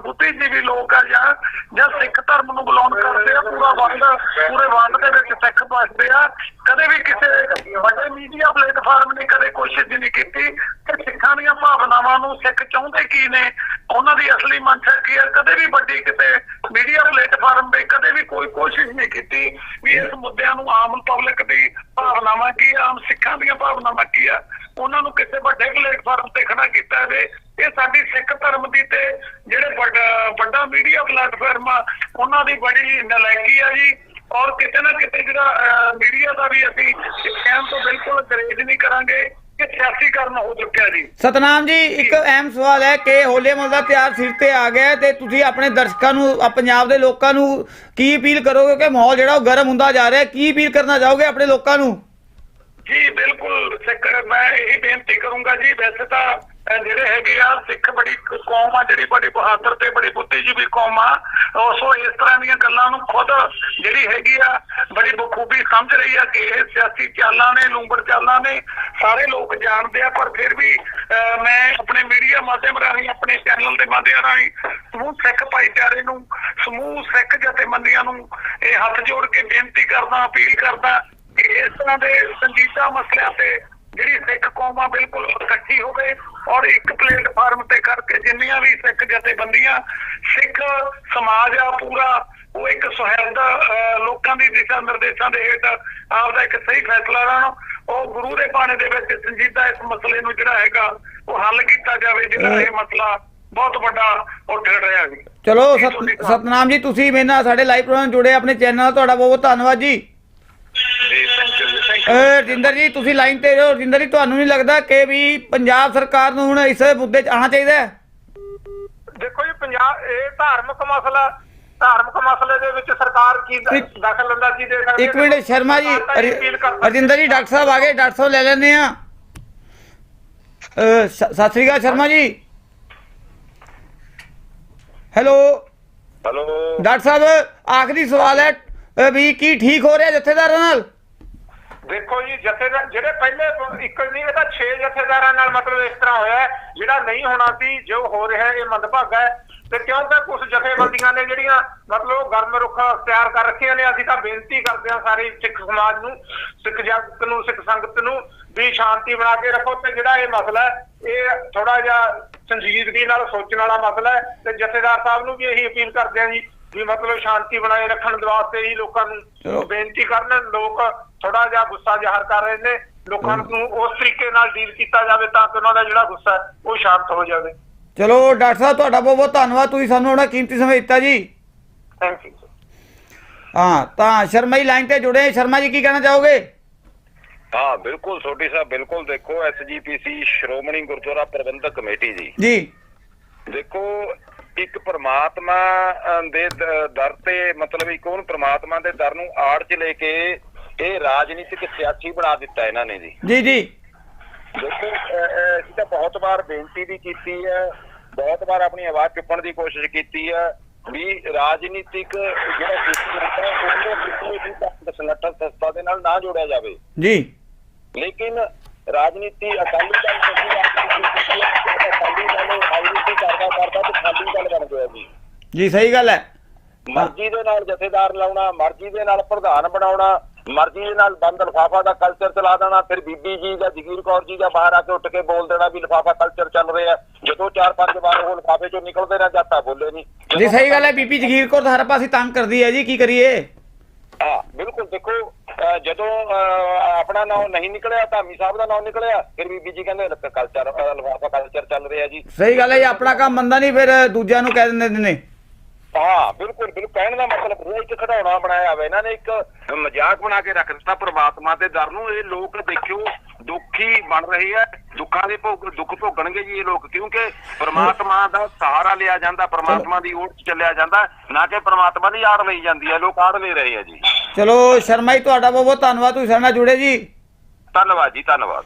ਬੁੱਧੀਜੀਵੀ ਲੋਕ ਆ ਜਾਂ ਜਾਂ ਸਿੱਖ ਧਰਮ ਨੂੰ ਬਿਲੋਂਗ ਕਰਦੇ ਆ, ਪੂਰਾ ਵੰਡ, ਪੂਰੇ ਵੰਡ ਦੇ ਵਿੱਚ ਸਿੱਖ ਵਸਦੇ ਆ, ਕਦੇ ਵੀ ਕਿਸੇ ਵੱਡੇ ਮੀਡੀਆ ਪਲੇਟਫਾਰਮ ਨੇ ਕਦੇ ਕੋਸ਼ਿਸ਼ ਨਹੀਂ ਕੀਤੀ ਕਿ ਸਿੱਖਾਂ ਦੀਆਂ ਭਾਵਨਾਵਾਂ ਨੂੰ ਸਿੱਖ ਚਾਹੁੰਦੇ ਕੀ ਨੇ? ਉਹਨਾਂ ਦੀ ਅਸਲੀ ਮੰਸ਼ਾ ਕੀ ਹੈ ਕਦੇ ਵੀ ਵੱਡੀ ਕਿਤੇ ਮੀਡੀਆ ਪਲੇਟਫਾਰਮ ਤੇ ਕਦੇ ਵੀ ਕੋਈ ਕੋਸ਼ਿਸ਼ ਨਹੀਂ ਕੀਤੀ ਵੀ ਇਸ ਮੁੱਦਿਆਂ ਨੂੰ ਆਮ ਪਬਲਿਕ ਦੀ ਭਾਵਨਾਵਾਂ ਕੀ ਆਮ ਸਿੱਖਾਂ ਦੀਆਂ ਭਾਵਨਾਵਾਂ ਕੀ ਆ? ਉਹਨਾਂ ਨੂੰ ਕਿਸੇ ਵੱਡੇ ਪਲੇਟਫਾਰਮ ਤੇ ਖੜਾ ਇਹ ਸਾਡੀ ਸਿੱਖ ਧਰਮ ਦੀ ਤੇ ਜਿਹੜੇ ਵੱਡਾ ਮੀਡੀਆ ਪਲੇਟਫਾਰਮ ਆ ਉਹਨਾਂ ਦੀ ਬੜੀ ਨਲਾਇਕੀ ਆ ਜੀ। ਔਰ ਕਿਤੇ ਨਾ ਕਿਤੇ ਜਿਹੜਾ ਮੀਡੀਆ ਦਾ ਵੀ ਅਸੀਂ ਕਹਿਣ ਤੋਂ ਬਿਲਕੁਲ ਗਰੇਜ ਨਹੀਂ ਕਰਾਂਗੇ ਕਿ ਸਿਆਸੀਕਰਨ ਹੋ ਚੁੱਕਿਆ ਜੀ। ਸਤਨਾਮ ਜੀ ਇੱਕ ਅਹਿਮ ਸਵਾਲ ਹੈ ਕਿ ਹੋਲੇ ਮਹੱਲੇ ਦਾ ਤਿਉਹਾਰ ਸਿਰ ਤੇ ਆ ਗਿਆ ਤੇ ਤੁਸੀਂ ਆਪਣੇ ਦਰਸ਼ਕਾਂ ਨੂੰ ਪੰਜਾਬ ਦੇ ਲੋਕਾਂ ਨੂੰ ਕੀ ਅਪੀਲ ਕਰੋਗੇ ਕਿ ਮਾਹੌਲ ਜਿਹੜਾ ਉਹ ਗਰਮ ਹੁੰਦਾ ਜਾ ਰਿਹਾ ਕੀ ਅਪੀਲ ਕਰਨਾ ਚਾਹੋਗੇ ਆਪਣੇ ਲੋਕਾਂ ਨੂੰ? ਜੀ ਬਿਲਕੁਲ ਸਿੱਖ ਮੈਂ ਇਹੀ ਬੇਨਤੀ ਕਰੂੰਗਾ ਜੀ ਵੈਸੇ ਤਾਂ ਜਿਹੜੇ ਸਿੱਖ ਬੜੀ ਕੌਮ ਆ, ਜਿਹੜੀ ਬੜੀ ਬਹਾਦਰ ਤੇ ਬੜੀ ਬੁੱਧੀਜੀਵੀ ਕੌਮ ਆ। ਸੋ ਇਸ ਤਰ੍ਹਾਂ ਦੀਆਂ ਗੱਲਾਂ ਨੂੰ ਖੁਦ ਜਿਹੜੀ ਹੈਗੀ ਆ, ਬੜੀ ਬਖੂਬੀ ਸਮਝ ਰਹੀ ਆ ਕਿ ਇਹ ਸਿਆਸੀ ਚਾਲਾਂ ਨੇ, ਲੂੰਬੜ ਚਾਲਾਂ ਨੇ, ਸਾਰੇ ਲੋਕ ਜਾਣਦੇ ਆ, ਪਰ ਫਿਰ ਵੀ, ਅਹ, ਮੈਂ ਆਪਣੇ ਮੀਡੀਆ ਮਾਧਿਅਮ ਰਾਹੀਂ, ਆਪਣੇ ਚੈਨਲ ਦੇ ਮਾਧਿਅਮ ਰਾਹੀਂ ਸਮੂਹ ਸਿੱਖ ਭਾਈਚਾਰੇ ਨੂੰ, ਸਮੂਹ ਸਿੱਖ ਜਥੇਬੰਦੀਆਂ ਨੂੰ ਇਹ ਹੱਥ ਜੋੜ ਕੇ ਬੇਨਤੀ ਕਰਦਾ, ਅਪੀਲ ਕਰਦਾ ਕਿ ਇਸ ਤਰ੍ਹਾਂ ਦੇ ਸੰਜੀਦਾ ਮਸਲਿਆਂ ਤੇ ਜਿਹੜੀ ਸਿੱਖ ਕੌਮ ਬਿਲਕੁਲ ਇਕੱਠੀ ਹੋਵੇ ਔਰ ਇੱਕ ਪਲੇਟਫਾਰਮ ਤੇ ਕਰਕੇ ਜਿੰਨੀਆਂ ਵੀ ਸਿੱਖ ਜਥੇਬੰਦੀਆਂ ਸਿੱਖ ਸਮਾਜ ਆ ਪੂਰਾ ਉਹ ਇੱਕ ਸੁਹਿਰਦ ਲੋਕਾਂ ਦੀ ਦਿਸ਼ਾ ਨਿਰਦੇਸ਼ਾਂ ਦੇ ਹੇਠ ਆਪਦਾ ਇੱਕ ਸਹੀ ਫੈਸਲਾ ਲੈਣ ਉਹ ਗੁਰੂ ਦੇ ਬਾਣੇ ਦੇ ਵਿੱਚ ਸੰਜੀਦਾ ਇਸ ਮਸਲੇ ਨੂੰ ਜਿਹੜਾ ਹੈਗਾ ਉਹ ਹੱਲ ਕੀਤਾ ਜਾਵੇ ਜਿਹੜਾ ਇਹ ਮਸਲਾ ਬਹੁਤ ਵੱਡਾ ਉੱਠ ਰਿਹਾ ਜੀ। ਚਲੋ ਸਤਨਾਮ ਜੀ ਤੁਸੀਂ ਮੇਰੇ ਨਾਲ ਸਾਡੇ ਲਾਈਵ ਪ੍ਰੋਗਰਾਮ ਜੁੜੇ ਆਪਣੇ ਚੈਨਲ ਨਾਲ ਤੁਹਾਡਾ ਬਹੁਤ ਬਹੁਤ ਧੰਨਵਾਦ ਜੀ। ਥੈਂਕ ਯੂ ਰਜਿੰਦਰ ਜੀ ਤੁਸੀਂ ਲਾਈਨ ਤੇ ਰਹੋ। ਰਜਿੰਦਰ ਜੀ ਤੁਹਾਨੂੰ ਨਹੀਂ ਲੱਗਦਾ ਕਿ ਵੀ ਪੰਜਾਬ ਸਰਕਾਰ ਨੂੰ ਹੁਣ ਇਸ ਮੁੱਦੇ 'ਚ ਆਉਣਾ ਚਾਹੀਦਾ ਹੈ? ਦੇਖੋ ਜੀ ਪੰਜਾਬ ਇਹ ਧਾਰਮਿਕ ਮਸਲਾ ਧਾਰਮਿਕ ਮਸਲੇ ਦੇ ਵਿੱਚ ਸਰਕਾਰ ਕੀ ਇੱਕ- ਦਖਲ ਅੰਦਾਜ਼ੀ ਦੇ ਸਕਦੀ ਹੈ? ਇੱਕ ਮਿੰਟ ਸ਼ਰਮਾ ਜੀ ਸਰਕਾਰ ਤਾਂ ਇਹ appeal ਕਰ ਸਕਦੀ ਰਜਿੰਦਰ ਜੀ ਡਾਕਟਰ ਸਾਹਿਬ ਆ ਗਏ ਡਾਕਟਰ ਸਾਹਿਬ ਲੈ ਲੈਂਦੇ ਆ ਸ- ਸਤਿ ਸ੍ਰੀ ਅਕਾਲ Sharma ji. Hello. Hello. Doctor ਸਾਹਿਬ ਆਖਰੀ ਸਵਾਲ ਹੈ ਵੀ ਕੀ ਠੀਕ ਹੋ ਰਿਹਾ ਜਥੇਦਾਰਾਂ ਨਾਲ? ਦੇਖੋ ਜੀ, ਜਥੇਦਾਰ ਜਿਹੜੇ ਪਹਿਲੇ ਇੱਕ ਨਹੀਂ, ਇਹ ਤਾਂ 6 ਜਥੇਦਾਰਾਂ ਨਾਲ ਮਤਲਬ ਇਸ ਤਰ੍ਹਾਂ ਹੋਇਆ ਜਿਹੜਾ ਨਹੀਂ ਹੋਣਾ ਸੀ, ਜੋ ਹੋ ਰਿਹਾ ਇਹ ਮੰਦਭਾਗਾ ਹੈ। ਤੇ ਕਿਉਂਕਿ ਕੁਝ ਜਥੇਬੰਦੀਆਂ ਨੇ ਜਿਹੜੀਆਂ ਮਤਲਬ ਗਰਮ ਰੁੱਖ ਅਖਤਿਆਰ ਕਰ ਰੱਖੀਆਂ ਨੇ, ਅਸੀਂ ਤਾਂ ਬੇਨਤੀ ਕਰਦੇ ਹਾਂ ਸਾਰੇ ਸਿੱਖ ਸਮਾਜ ਨੂੰ, ਸਿੱਖ ਜਗਤ ਨੂੰ, ਸਿੱਖ ਸੰਗਤ ਨੂੰ ਵੀ ਸ਼ਾਂਤੀ ਬਣਾ ਕੇ ਰੱਖੋ। ਤੇ ਜਿਹੜਾ ਇਹ ਮਸਲਾ ਇਹ ਥੋੜਾ ਜਿਹਾ ਸੰਜੀਦਗੀ ਨਾਲ ਸੋਚਣ ਵਾਲਾ ਮਸਲਾ ਹੈ, ਤੇ ਜਥੇਦਾਰ ਸਾਹਿਬ ਨੂੰ ਵੀ ਇਹੀ ਅਪੀਲ ਕਰਦੇ ਹਾਂ ਜੀ। ਵੀ ਮਤਲਬ ਸ਼ਾਂਤੀ ਬਣਾਏ ਰੱਖਣ ਦੇ ਵਾਸਤੇ ਹੀ ਲੋਕਾਂ। ਨੂੰ ਬੇਨਤੀ ਕਰਨ ਲੋਕ ਥੋੜਾ ਜਿਹਾ ਗੁੱਸਾ ਜ਼ਾਹਰ ਕਰ ਰਹੇ ਨੇ ਲੋਕਾਂ ਨੂੰ ਉਸ ਤਰੀਕੇ ਨਾਲ ਡੀਲ ਕੀਤਾ ਜਾਵੇ ਤਾਂ ਕਿ ਉਹਨਾਂ ਦਾ ਜਿਹੜਾ ਗੁੱਸਾ ਹੈ, ਉਹ ਸ਼ਾਂਤ ਹੋ ਜਾਵੇ। ਚਲੋ ਡਾਕਟਰ ਸਾਹਿਬ ਤੁਹਾਡਾ ਬਹੁਤ ਬਹੁਤ ਧੰਨਵਾਦ ਤੁਸੀਂ ਸਾਨੂੰ ਆਪਣਾ ਕੀਮਤੀ ਸਮਾਂ ਦਿੱਤਾ ਜੀ। ਥੈਂਕ ਯੂ ਹਾਂ ਤਾਂ ਸ਼ਰਮਾ ਜੀ ਲਾਈਨ ਤੇ ਜੁੜੇ ਸ਼ਰਮਾ ਜੀ ਕੀ ਕਹਿਣਾ ਚਾਹੋਗੇ? ਹਾਂ ਬਿਲਕੁਲ ਛੋਟੀ ਸਾਹਿਬ ਬਿਲਕੁਲ ਦੇਖੋ ਐਸਜੀਪੀਸੀ ਸ਼੍ਰੋਮਣੀ ਗੁਰਦੁਆਰਾ ਪ੍ਰਬੰਧਕ ਕਮੇਟੀ ਜੀ। ਜੀ। ਦੇਖੋ ਇੱਕ ਪ੍ਰਮਾਤਮਾ ਦੇ ਦਰ ਤੇ ਮਤਲਬ ਇੱਕ ਉਹਨੂੰ ਪ੍ਰਮਾਤਮਾ ਦੇ ਦਰ ਨੂੰ ਆੜ 'ਚ ਲੈ ਕੇ ਇਹ ਰਾਜਨੀਤਿਕ ਸਿਆਸੀ ਬਣਾ ਦਿੱਤਾ ਇਹਨਾਂ ਨੇ ਜੀ। ਜੀ ਜੀ। ਦੇਖੋ ਅਸੀਂ ਤਾਂ ਬਹੁਤ ਵਾਰ ਬੇਨਤੀ ਵੀ ਕੀਤੀ ਹੈ ਬਹੁਤ ਵਾਰ ਆਪਣੀ ਆਵਾਜ਼ ਚੁੱਕਣ ਦੀ ਕੋਸ਼ਿਸ਼ ਕੀਤੀ ਹੈ ਵੀ ਰਾਜਨੀਤਿਕ ਜਿਹੜਾ ਸਿਸਟਮ ਹੈ ਉਹਨੂੰ ਕਿਸੇ ਵੀ ਧਰਮ ਸੰਗਠਨ ਸੰਸਥਾ ਦੇ ਨਾਲ ਨਾ ਜੋੜਿਆ ਜਾਵੇ। ਜੀ। ਲੇਕਿਨ ਰਾਜਨੀਤੀ ਅਕਾਲੀ ਦਲ ਨਹੀਂ ਰਾਜਨੀਤੀ ਕੀਤੀ ਹੈ ਕਿ ਅਕਾਲੀ ਦਲ ਰਾਜਨੀਤੀ ਕਰਦਾ ਕਰਦਾ ਤੇ ਅਕਾਲੀ ਦਲ ਬਣ ਗਿਆ ਜੀ ਸਹੀ ਗੱਲ ਹੈ। ਮਰਜ਼ੀ ਦੇ ਨਾਲ ਜਥੇਦਾਰ ਲਾਉਣਾ ਮਰਜ਼ੀ ਦੇ ਨਾਲ ਪ੍ਰਧਾਨ ਬਣਾਉਣਾ ਮਰਜ਼ੀ ਦੇ ਨਾਲ ਬੰਦ ਲਫਾਫਾ ਦਾ ਕਲਚਰ ਚਲਾ ਦੇਣਾ ਫਿਰ ਬੀਬੀ ਜੀ ਜਾਂ ਜਗੀਰ ਕੌਰ ਜੀ ਦਾ ਬਾਹਰ ਆ ਕੇ ਉੱਠ ਕੇ ਬੋਲ ਦੇਣਾ ਵੀ ਲਫਾਫਾ ਕਲਚਰ ਚੱਲ ਰਿਹਾ ਜਦੋਂ ਚਾਰ ਪੰਜ ਵਾਰ ਉਹ ਲਫਾਫੇ ਚੋਂ ਨਿਕਲਦੇ ਨਾ ਜਾਤਾ ਬੋਲੇ ਨਹੀਂ। ਜੀ ਸਹੀ ਗੱਲ ਹੈ ਬੀਬੀ ਜਗੀਰ ਕੌਰ ਤਾਂ ਹਰ ਪਾਸੇ ਤੰਗ ਕਰਦੀ ਹੈ ਜੀ ਕੀ ਕਰੀਏ? ਹਾਂ ਬਿਲਕੁਲ ਦੇਖੋ ਜਦੋਂ ਆਪਣਾ ਨਾਮ ਨਹੀਂ ਨਿਕਲਿਆ ਧਾਮੀ ਸਾਹਿਬ ਦਾ ਨਾਮ ਨਿਕਲਿਆ ਫਿਰ ਬੀਬੀ ਜੀ ਕਹਿੰਦੇ ਕਲਚਰ ਲਫਾਫਾ ਕਲਚਰ ਚੱਲ ਰਿਹਾ ਜੀ। ਸਹੀ ਗੱਲ ਹੈ ਜੀ ਆਪਣਾ ਕੰਮ ਬੰਦਾ ਨਹੀਂ ਫਿਰ ਦੂਜਿਆਂ ਨੂੰ ਕਹਿ ਦਿੰਦੇ ਨੇ। ਹਾਂ ਬਿਲਕੁਲ ਬਿਲਕੁਲ ਕਹਿਣ ਦਾ ਮਤਲਬ ਇਹ ਇੱਕ ਖਿਡੌਣਾ ਬਣਾਇਆ ਹੋਇਆ ਇਹਨਾਂ ਨੇ ਇੱਕ ਮਜ਼ਾਕ ਬਣਾ ਕੇ ਰੱਖ ਦਿੱਤਾ ਪ੍ਰਮਾਤਮਾ ਦੇ ਦਰ ਨੂੰ। ਇਹ ਲੋਕ ਦੇਖਿਓ ਦੁਖੀ ਬਣ ਰਹੇ ਆ। ਦੁੱਖਾਂ ਦੇ ਭੋਗ ਦੁੱਖ ਭੋਗਣਗੇ ਜੀ ਇਹ ਲੋਕ ਕਿਉਂਕਿ ਪ੍ਰਮਾਤਮਾ ਦਾ ਸਹਾਰਾ ਲਿਆ ਜਾਂਦਾ ਪ੍ਰਮਾਤਮਾ ਦੀ ਓਟ 'ਚ ਚੱਲਿਆ ਜਾਂਦਾ ਨਾ ਕਿ ਪ੍ਰਮਾਤਮਾ ਦੀ ਆੜ ਲਈ ਜਾਂਦੀ ਹੈ ਲੋਕ ਆੜ ਲੈ ਰਹੇ ਆ ਜੀ। ਚਲੋ ਸ਼ਰਮਾ ਜੀ ਤੁਹਾਡਾ ਬਹੁਤ ਬਹੁਤ ਧੰਨਵਾਦ। ਤੁਸੀਂ ਸਾਡੇ ਨਾਲ ਜੁੜੇ ਜੀ। ਧੰਨਵਾਦ ਜੀ ਧੰਨਵਾਦ।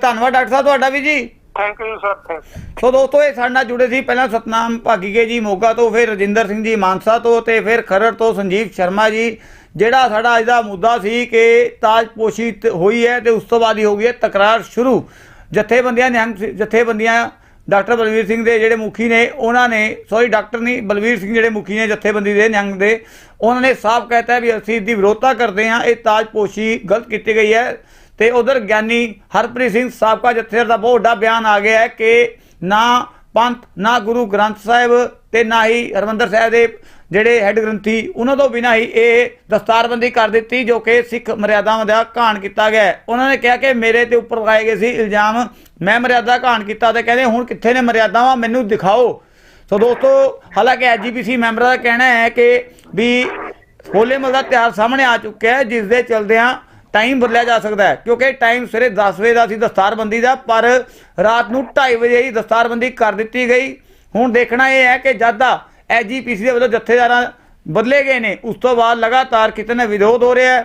ਧੰਨਵਾਦ ਡਾਕਟਰ ਸਾਹਿਬ ਤੁਹਾਡਾ ਵੀ ਜੀ। Thank you sir thank so ਦੋਸਤੋ, ਇਹ ਸਾਡੇ ਨਾਲ ਜੁੜੇ ਸੀ। ਪਹਿਲਾਂ ਸਤਨਾਮ ਭਾਗੀਗੇ ਜੀ, ਮੋਗਾ ਤੋਂ, ਫਿਰ ਰਜਿੰਦਰ ਸਿੰਘ ਜੀ, ਮਾਨਸਾ ਤੋਂ ਤੇ ਫਿਰ ਖਰੜ ਤੋਂ ਸੰਜੀਵ ਸ਼ਰਮਾ ਜੀ, ਜਿਹੜਾ ਸਾਡਾ ਅੱਜ ਦਾ ਮੁੱਦਾ ਸੀ ਕਿ ਤਾਜਪੋਸ਼ੀ ਹੋਈ ਹੈ ਤੇ ਉਸ ਤੋਂ ਬਾਅਦ ਹੀ ਹੋ ਗਈ ਹੈ ਤਕਰਾਰ ਸ਼ੁਰੂ। ਜਥੇਬੰਦੀਆਂ ਨਿਹੰਗ ਜਥੇਬੰਦੀਆਂ ਡਾਕਟਰ ਬਲਵੀਰ ਸਿੰਘ ਦੇ ਜਿਹੜੇ ਮੁਖੀ ਨੇ, ਉਹਨਾਂ ਨੇ, ਸੌਰੀ, ਡਾਕਟਰ ਨਹੀਂ, ਬਲਵੀਰ ਸਿੰਘ ਜਿਹੜੇ ਮੁਖੀ ਨੇ ਜਥੇਬੰਦੀ ਦੇ ਨਿਹੰਗ ਦੇ, ਉਹਨਾਂ ਨੇ ਸਾਫ਼ ਕਹਿਤਾ ਵੀ ਅਸੀਂ ਦੀ ਵਿਰੋਧਤਾ ਕਰਦੇ ਹਾਂ, ਇਹ ਤਾਜਪੋਸ਼ੀ ਗਲਤ ਕੀਤੀ ਗਈ ਹੈ। ਤੇ ਉਧਰ ਗਿਆਨੀ ਹਰਪ੍ਰੀਤ ਸਿੰਘ ਸਾਬਕਾ ਜਥੇਦਾਰ ਦਾ ਬਹੁਤ ਵੱਡਾ ਬਿਆਨ ਆ ਗਿਆ ਹੈ ਕਿ ਨਾ ਪੰਥ, ਨਾ ਗੁਰੂ ਗ੍ਰੰਥ ਸਾਹਿਬ ਤੇ ਨਾ ਹੀ ਹਰਮੰਦਰ ਸਾਹਿਬ ਦੇ ਜਿਹੜੇ ਹੈੱਡ ਗ੍ਰੰਥੀ, ਉਹਨਾਂ ਤੋਂ ਬਿਨਾਂ ਹੀ ਇਹ ਦਸਤਾਰਬੰਦੀ ਕਰ ਦਿੱਤੀ ਜੋ ਕਿ ਸਿੱਖ ਮਰਿਆਦਾਵਾਂ ਦਾ ਘਾਣ ਕੀਤਾ ਗਿਆ ਉਹਨਾਂ ਨੇ ਕਿਹਾ ਕਿ ਮੇਰੇ ਤੇ ਉੱਪਰ ਲਗਾਏ ਗਏ ਸੀ ਇਲਜ਼ਾਮ, ਮੈਂ ਮਰਿਆਦਾ ਘਾਣ ਕੀਤਾ ਤੇ ਕਹਿੰਦੇ ਹੁਣ ਕਿੱਥੇ ਨੇ ਮਰਿਆਦਾਵਾਂ, ਮੈਨੂੰ ਦਿਖਾਓ। ਸੋ ਦੋਸਤੋ, ਹਾਲਾਂਕਿ ਐਜੀਪੀਸੀ ਮੈਂਬਰਾਂ ਦਾ ਕਹਿਣਾ ਹੈ ਕਿ ਵੀ ਹੋਲੇ ਮਹੱਲਾ ਦਾ ਤਿਉਹਾਰ ਸਾਹਮਣੇ ਆ ਚੁੱਕਿਆ ਹੈ, ਜਿਸ ਦੇ ਚਲਦਿਆਂ ਟਾਈਮ ਬਦਲਿਆ ਜਾ ਸਕਦਾ ਹੈ, ਕਿਉਂਕਿ ਟਾਈਮ ਸਵੇਰੇ 10 ਵਜੇ ਦਾ ਸੀ ਦਸਤਾਰਬੰਦੀ ਦਾ, ਪਰ ਰਾਤ ਨੂੰ 2:30 ਵਜੇ ਹੀ ਦਸਤਾਰਬੰਦੀ ਕਰ ਦਿੱਤੀ ਗਈ। ਹੁਣ ਦੇਖਣਾ ਇਹ ਹੈ ਕਿ ਜਦ ਦਾ ਐਜੀਪੀਸੀ ਦੇ ਵੱਲੋਂ ਜਥੇਦਾਰਾਂ ਬਦਲੇ ਗਏ ਨੇ, ਉਸ ਤੋਂ ਬਾਅਦ ਲਗਾਤਾਰ ਕਿਤੇ ਨਾ ਵਿਰੋਧ ਹੋ ਰਿਹਾ ਹੈ।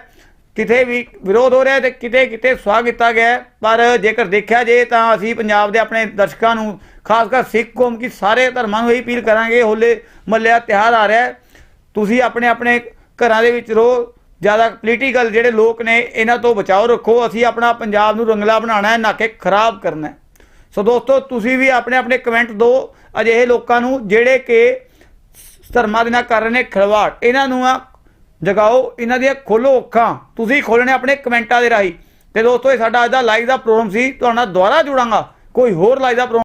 ਕਿਤੇ ਵੀ ਵਿਰੋਧ ਹੋ ਰਿਹਾ ਹੈ ਤੇ ਕਿਤੇ ਕਿਤੇ ਸਵਾਗਤ ਕੀਤਾ ਗਿਆ ਪਰ ਜੇਕਰ ਦੇਖਿਆ ਜੇ ਤਾਂ ਅਸੀਂ ਪੰਜਾਬ ਦੇ ਆਪਣੇ ਦਰਸ਼ਕਾਂ ਨੂੰ, ਖਾਸ ਕਰ ਸਿੱਖ ਕੌਮ ਕੀ ਸਾਰੇ ਧਰਮਾਂ ਨੂੰ ਇਹ ਅਪੀਲ ਕਰਾਂਗੇ, ਹੋਲੇ ਮਹੱਲੇ ਦਾ ਤਿਉਹਾਰ ਆ ਰਿਹਾ ਤੁਸੀਂ ਆਪਣੇ ਆਪਣੇ ਘਰਾਂ ਦੇ ਵਿੱਚ ਰਹੋ ਜ਼ਿਆਦਾ ਪੋਲੀਟੀਕਲ ਜਿਹੜੇ ਲੋਕ ਨੇ, ਇਹਨਾਂ ਤੋਂ ਬਚਾਓ ਰੱਖੋ। ਅਸੀਂ ਆਪਣਾ ਪੰਜਾਬ ਨੂੰ ਰੰਗਲਾ ਬਣਾਉਣਾ ਹੈ, ਨਾ ਕਿ ਖਰਾਬ ਕਰਨਾ ਹੈ। ਸੋ ਦੋਸਤੋ, ਤੁਸੀਂ ਵੀ ਆਪਣੇ ਆਪਣੇ ਕਮੈਂਟ ਦਿਓ ਅਜਿਹੇ ਲੋਕਾਂ ਨੂੰ ਜਿਹੜੇ ਕਿ ਧਰਮਾਂ ਦੇ ਨਾਲ ਕਰ ਰਹੇ ਨੇ ਖਿਲਵਾੜ। ਇਹਨਾਂ ਨੂੰ ਆ ਜਗਾਓ, ਇਹਨਾਂ ਦੀਆਂ ਖੋਲੋ ਅੱਖਾਂ। ਤੁਸੀਂ ਖੋਲਣੇ ਆਪਣੇ ਕਮੈਂਟਾਂ ਦੇ ਰਾਹੀਂ। ਤੇ ਦੋਸਤੋ, ਇਹ ਸਾਡਾ ਅੱਜ ਦਾ ਲਾਈਵ ਦਾ ਪ੍ਰੋਗਰਾਮ ਸੀ। ਤੁਹਾਡਾ ਦੁਬਾਰਾ ਜੁੜਾਂਗਾ। ਕੋਈ ਹੋਰ ਲਾਈਵ ਦਾ ਪ੍ਰੋਗਰਾਮ